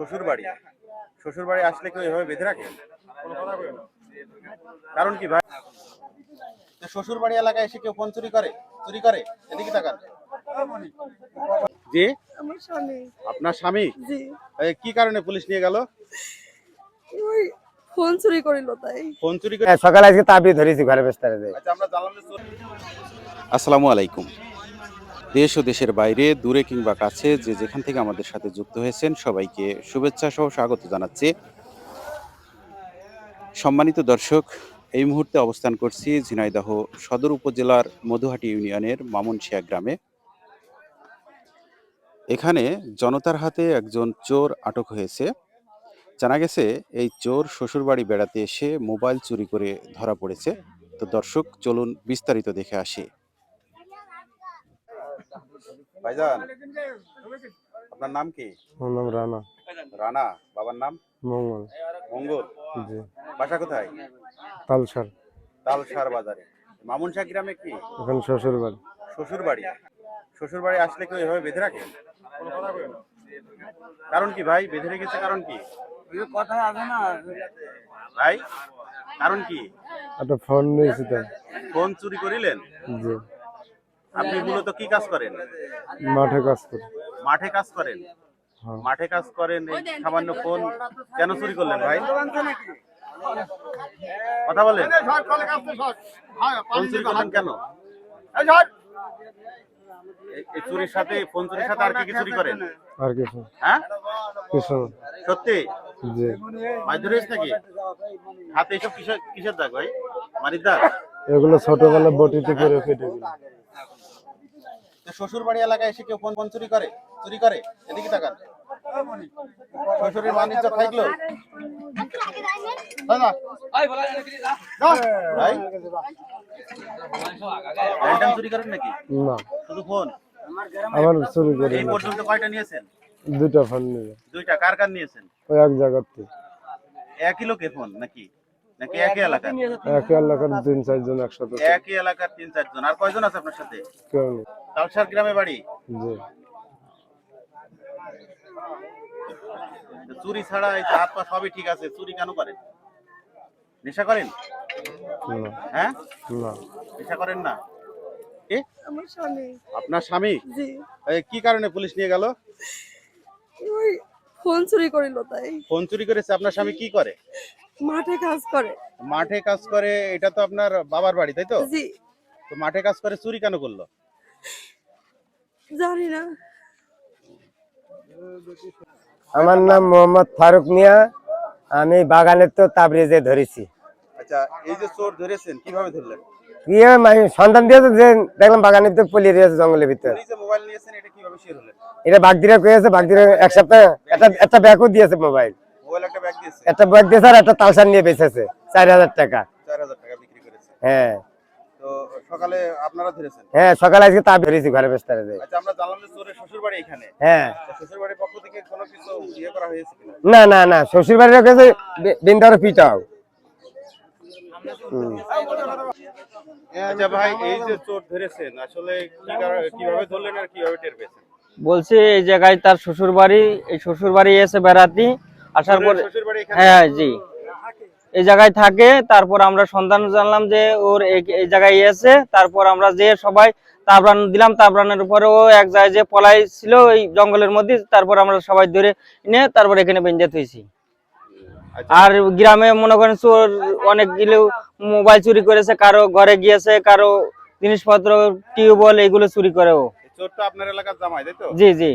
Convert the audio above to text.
শ্বশুর বাড়ি শ্বশুর বাড়ি আসলে কেউ এভাবে বেঁধে রাখে? কারণ কি ভাই? শ্বশুর বাড়ি এলাকায় এসে কেউ ফোন চুরি করে? চুরি করে? এদিকে তাকান। জি? আপনার স্বামী? কি কারণে পুলিশ নিয়ে গেল? ফোন চুরি করিল তাই। ফোন চুরি করে সকালে আজকে তাবি ধরেছি ঘরে বেস্তারে দেয়। আচ্ছা আসসালামু আলাইকুম। দেশ ও দেশের বাইরে, দূরে কিংবা কাছে যে যেখান থেকে আমাদের সাথে যুক্ত হয়েছেন, সবাইকে শুভেচ্ছা সহ স্বাগত জানাচ্ছি। সম্মানিত দর্শক, এই মুহূর্তে অবস্থান করছি ঝিনাইদহ সদর উপজেলার মধুহাটি ইউনিয়নের মামুনশিয়া গ্রামে। এখানে জনতার হাতে একজন চোর আটক হয়েছে। জানা গেছে, এই চোর শ্বশুরবাড়ি বেড়াতে এসে মোবাইল চুরি করে ধরা পড়েছে। তো দর্শক, চলুন বিস্তারিত দেখে আসি। ভাইজান আপনার নাম কি? আমার নাম রানা। রানা বাবার নাম? মঙ্গল। মঙ্গল। জি। বাসা কোথায়? তালসার। তালসার বাজারে। মামুনশাহ গ্রামে কি? এখন শ্বশুর বাড়ি শ্বশুর বাড়ি শ্বশুর বাড়ি আসলে কেউ এভাবে বেঁধে রাখে কারণ কি ভাই? বেঁধে রেখেছে কারণ কি? কথা আছে না। ভাই কারণ কি? একটা ফোন নিয়েছি তো ফোন চুরি করিলেন? জি। আপনি মূলত কি কাজ করেন? মাঠে কাজ করি। মাঠে কাজ করেন? হ্যাঁ। মাঠে কাজ করেন এই সামান্য ফোন কেন চুরি করলেন ভাই? কথা বলেন। ফোন চুরি করলেন কেন? এই- এই চুরির সাথে ফোন চুরির সাথে আর কি কি চুরি করেন? আর কিছু হ্যাঁ? কিছু সত্যি? জি। মাছ ধরেছ নাকি? হাতে এসব কিসের কিসের দাগ ভাই? মারির দাগ এগুলো ছোটবেলা বটিতে করে কেটে গেল শ্বশুর বাড়ি এলাকায় এসে কেউ ফোন ফোন চুরি করে? চুরি করে? এদিকে তাকান। শ্বশুরের বাণিজ্য থাকল? চুরি করেন নাকি? না। শুধু ফোন? আমার চুরি করি এই পর্যন্ত কয়টা নিয়েছেন? ফোন নিয়ে। দুইটা। কার কার নিয়েছেন? ওই এক জায়গার থেকে একই লোকের ফোন নাকি? নাকি একই এলাকার? একই এলাকার তিন চারজন একসাথে একই এলাকার তিন চারজন। আর কয়জন আছে আপনার সাথে? কেউ নেই। তালসার গ্রামে বাড়ি? জি। চুরি ছাড়া এই যে হাত পা সবই ঠিক আছে চুরি কেন করেন? নেশা করেন? না। হ্যাঁ? না। নেশা করেন না? এ আমার স্বামী। আপনার স্বামী? জি। কি কারণে পুলিশ নিয়ে গেল? ওই ফোন চুরি করিল তাই। ফোন চুরি করেছে আপনার স্বামী কি করে? মাঠে কাজ করে। মাঠে কাজ করে এটা তো আপনার বাবার বাড়ি তাই তো? জি। তো মাঠে কাজ করে চুরি কেন করল? জানি না। আমার নাম মোহাম্মদ ফারুক মিয়া আমি বাগানের তো তাবরেজে ধরেছি। আচ্ছা এই যে চোর ধরেছেন কীভাবে ধরলেন? গিয়ে আমি সন্ধান দিয়ে তো যে- দেখলাম বাগানের তো রয়েছে জঙ্গলের ভিতরে। এই যে মোবাইল নিয়েছেন এটা বাগদিরা কয়েছে বাগদিরা এক সপ্তাহ একটা একটা ব্যাগও দিয়েছে মোবাইল। একটা ব্যাগ দিয়েছে? একটা আর একটা তালসার নিয়ে বেঁচেছে চার হাজার টাকা। চার হাজার টাকা বিক্রি করেছে। হ্যাঁ। তো সকালে আপনারা ধরেছেন? হ্যাঁ সকালে আজকে তাবি ধরেছি ঘরে বেস্তারে দেয় আচ্ছা আমরা জানলাম যে চোরের শ্বশুর বাড়ি এখানে। হ্যাঁ। শ্বশুর বাড়ির পক্ষ থেকে কোনো কিছু ইয়ে করা হয়েছে কিনা? না না না শ্বশুর বাড়ির কাছে বিন্দার পিটাও। আচ্ছা ভাই এই যে চোর ধরেছেন আসলে কীভাবে ধরলেন আর কীভাবে টের পেয়েছেন? বলছে এই জায়গায় তার শ্বশুর বাড়ি এই শ্বশুর বাড়ি এসে বেড়াতি আসার পরে এখানে হ্যাঁ জি। এই জায়গায় থাকে তারপর আমরা সন্ধান জানলাম যে ওর এই- জায়গায় এসে তারপর আমরা যে সবাই তাবরান দিলাম তাবরানের উপরে ও এক জায়গায় যে পলাই ছিল ওই জঙ্গলের মধ্যে তারপর আমরা সবাই ধরে নিয়ে তারপর এখানে বেঁধে থইছি আচ্ছা, আর গ্রামে মনে করেন চোর অনেকগুলো মোবাইল চুরি করেছে কারও ঘরে গিয়েছে কারও জিনিসপত্র টিউবওয়েল এগুলো চুরি করে ও। চোর তো আপনার এলাকার জামাই তাই তো? জি জি।